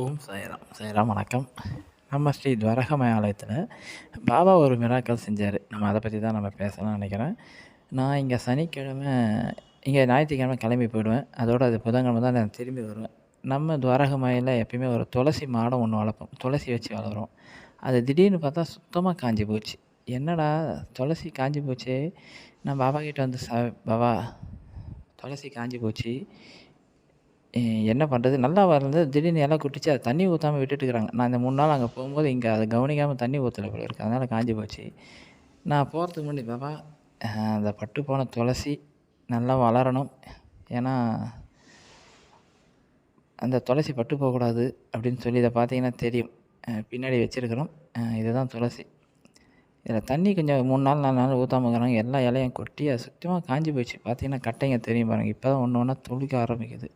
ஓம் சாய்ராம். சாய்ராம் வணக்கம். நம்ம ஸ்ரீ துவரகமய ஆலயத்தில் பாபா ஒரு மிராக்கள் செஞ்சார். நம்ம அதை பற்றி தான் நம்ம பேசலாம்னு நினைக்கிறேன். நான் இங்கே சனிக்கிழமை இங்கே ஞாயிற்றுக்கிழமை கிளம்பி போயிடுவேன். அதோடு அது புதன்கிழமை தான் நான் திரும்பி வருவேன். நம்ம துவரகமயில் எப்பயுமே ஒரு துளசி மாடம் ஒன்று வளர்ப்போம். துளசி வச்சு வளர்கிறோம் அது திடீர்னு பார்த்தா சுத்தமாக காஞ்சி போச்சு. என்னடா துளசி காஞ்சி போச்சு? நான் பாபா கிட்டே வந்து ச பாபா துளசி காஞ்சி போச்சு. என்ன பண்ணுறது நல்லா வளர்ந்து திடீர்னு இலை குட்டிச்சு அது தண்ணி ஊற்றாம விட்டுட்டுருக்குறாங்க. நான் இந்த மூணு நாள் அங்கே போகும்போது இங்கே அதை கவனிக்காமல் தண்ணி ஊற்றலை போல இருக்குது அதனால் காஞ்சி போச்சு. நான் போகிறதுக்கு முன்னாடி பாபா அந்த பட்டு போன துளசி நல்லா வளரணும். ஏன்னா அந்த துளசி பட்டு போகக்கூடாது அப்படின்னு சொல்லி இதை பார்த்தீங்கன்னா தெரியும். பின்னாடி வச்சுருக்கிறோம். இதுதான் துளசி. இதில் தண்ணி கொஞ்சம் மூணு நாள் நாலு நாள் ஊற்றாம இருக்கிறாங்க. எல்லா இலையும் கொட்டி அது சுத்தமாக காஞ்சி போயிடுச்சு பார்த்தீங்கன்னா கட்டைங்க தெரியும் பாருங்கள் இப்போ தான் ஒன்று ஒன்றா துளிக்க ஆரம்பிக்குது.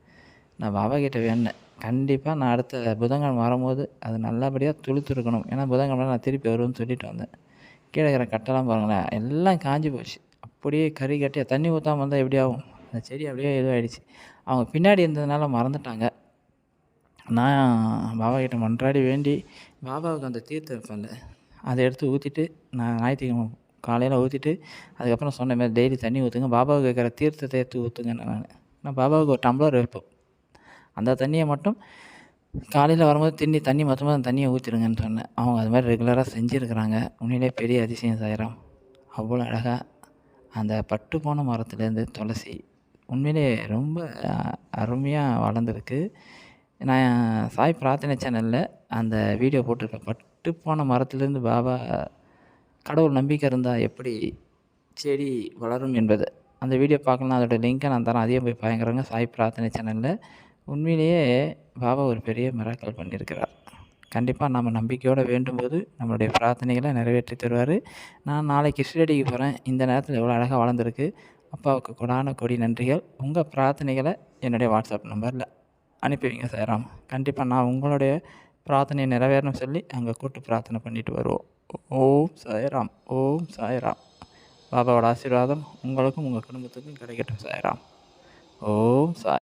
நான் பாபா கிட்ட வேண்டேன் கண்டிப்பாக நான் அடுத்த புதன்கிழமை வரும்போது அது நல்லபடியாக துளுத்துருக்கணும். ஏன்னா புதன்கிழமை நான் திருப்பி வருவேன்னு சொல்லிட்டு வந்தேன். கீழே இருக்கிற கட்டெல்லாம் பாருங்களேன் எல்லாம் காஞ்சி போச்சு. அப்படியே கறி கட்டியாக தண்ணி ஊற்றாம வந்தால் எப்படி ஆகும்? அந்த செடி அப்படியே இதுவாகிடுச்சு அவங்க பின்னாடி இருந்ததுனால மறந்துட்டாங்க. நான் பாபா கிட்ட மன்றாடி வேண்டி பாபாவுக்கு அந்த தீர்த்தம் வைப்பேன்ல. அதை எடுத்து ஊற்றிட்டு நான் ஞாயிற்றுக்கிழமை காலையில் ஊற்றிட்டு அதுக்கப்புறம் சொன்ன மாதிரி டெய்லி தண்ணி ஊற்றுங்க பாபாவுக்கு இருக்கிற தீர்த்தத்தை எடுத்து ஊற்றுங்க நான். நான் பாபாவுக்கு ஒரு டம்ளர் வைப்போம். அந்த தண்ணியை மட்டும் காலையில் வரும்போது திண்ணி தண்ணி மொத்தமாக அந்த தண்ணியை ஊற்றிடுங்கன்னு சொன்னேன். அவங்க அது மாதிரி ரெகுலராக செஞ்சுருக்குறாங்க. உண்மையிலே பெரிய அதிசயம் சாயிரம். அவ்வளோ அழகாக அந்த பட்டு போன மரத்துலேருந்து துளசி உண்மையிலே ரொம்ப அருமையாக வளர்ந்துருக்கு. நான் சாய் பிரார்த்தனை சேனலில் அந்த வீடியோ போட்டிருக்கேன். பட்டு போன மரத்துலேருந்து பாபா கடவுள் நம்பிக்கை இருந்தால் எப்படி செடி வளரும் என்பது. அந்த வீடியோ பார்க்கலாம் அதோடய லிங்க்கை நான் தரேன். அதையும் போய் பயங்கரங்க சாய் பிரார்த்தனை சேனலில் உண்மையிலேயே பாபா ஒரு பெரிய மிராக்கள் பண்ணியிருக்கிறார். கண்டிப்பாக நம்ம நம்பிக்கையோடு வேண்டும்போது நம்மளுடைய பிரார்த்தனைகளை நிறைவேற்றி தருவார். நான் நாளைக்கு ஷிரடிக்கு போகிறேன் இந்த நேரத்தில் எவ்வளோ அழகாக வளர்ந்துருக்கு. அப்பாவுக்கு கொடான கொடி நன்றிகள். உங்கள் பிரார்த்தனைகளை என்னுடைய வாட்ஸ்அப் நம்பரில் அனுப்பிவிங்க சேராம் கண்டிப்பாக நான் உங்களுடைய பிரார்த்தனையை நிறைவேறணும் சொல்லி அங்கே கூட்டு பிரார்த்தனை பண்ணிட்டு வருவோம். ஓம் சாய்ராம். ஓம் சாய்ராம். பாபாவோட ஆசீர்வாதம் உங்களுக்கும் உங்கள் குடும்பத்துக்கும் கிடைக்கட்டும் சாய்ராம். ஓம் சாய்